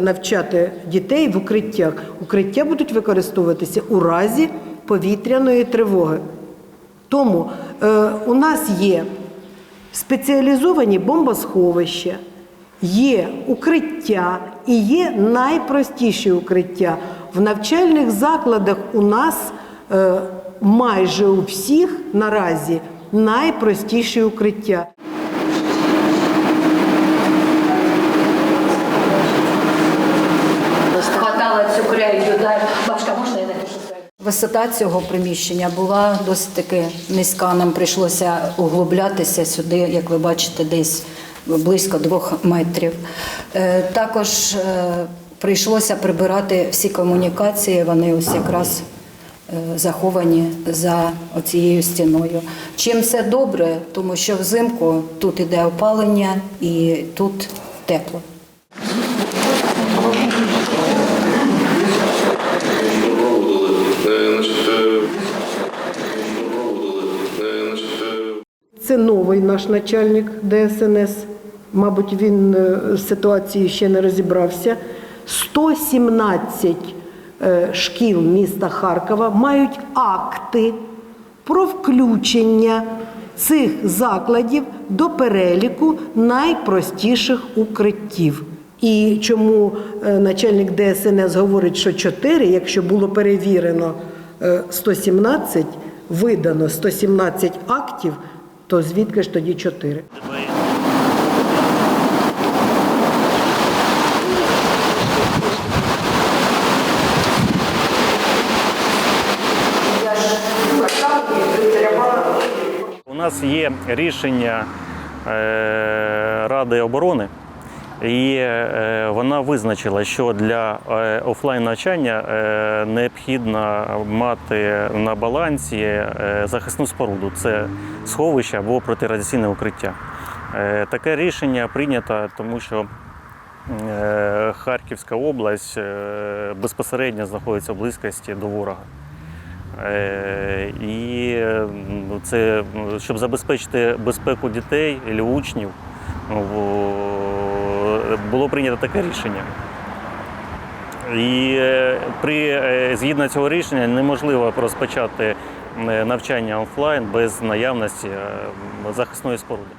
навчати дітей в укриттях. Укриття будуть використовуватися у разі повітряної тривоги. Тому е, у нас є спеціалізовані бомбосховища, є укриття і є найпростіші укриття. В навчальних закладах у нас е, майже у всіх наразі найпростіші укриття. Висота цього приміщення була досить таки низька. Нам прийшлося углублятися сюди, як ви бачите, десь близько двох метрів. Е, Також е, прийшлося прибирати всі комунікації. Вони ось якраз е, заховані за оцією стіною. Чим це добре, тому що взимку тут іде опалення і тут тепло. Це новий наш начальник ДСНС. Мабуть, він е, з ситуацією ще не розібрався. 117 е, шкіл міста Харкова мають акти про включення цих закладів до переліку найпростіших укриттів. І чому е, начальник ДСНС говорить, що 4, якщо було перевірено е, 117, видано 117 актів, то звідки ж тоді 4? У нас є рішення е, Ради оборони, і е, вона визначила, що для е, офлайн навчання е, необхідно мати на балансі е, захисну споруду це сховище або протирадіаційне укриття. Е, Таке рішення прийнято, тому що е, Харківська область е, безпосередньо знаходиться в близькості до ворога. Е, І е, це щоб забезпечити безпеку дітей і учнів, було прийнято таке рішення. І е, при е, згідно цього рішення неможливо розпочати е, навчання офлайн без наявності захисної споруди.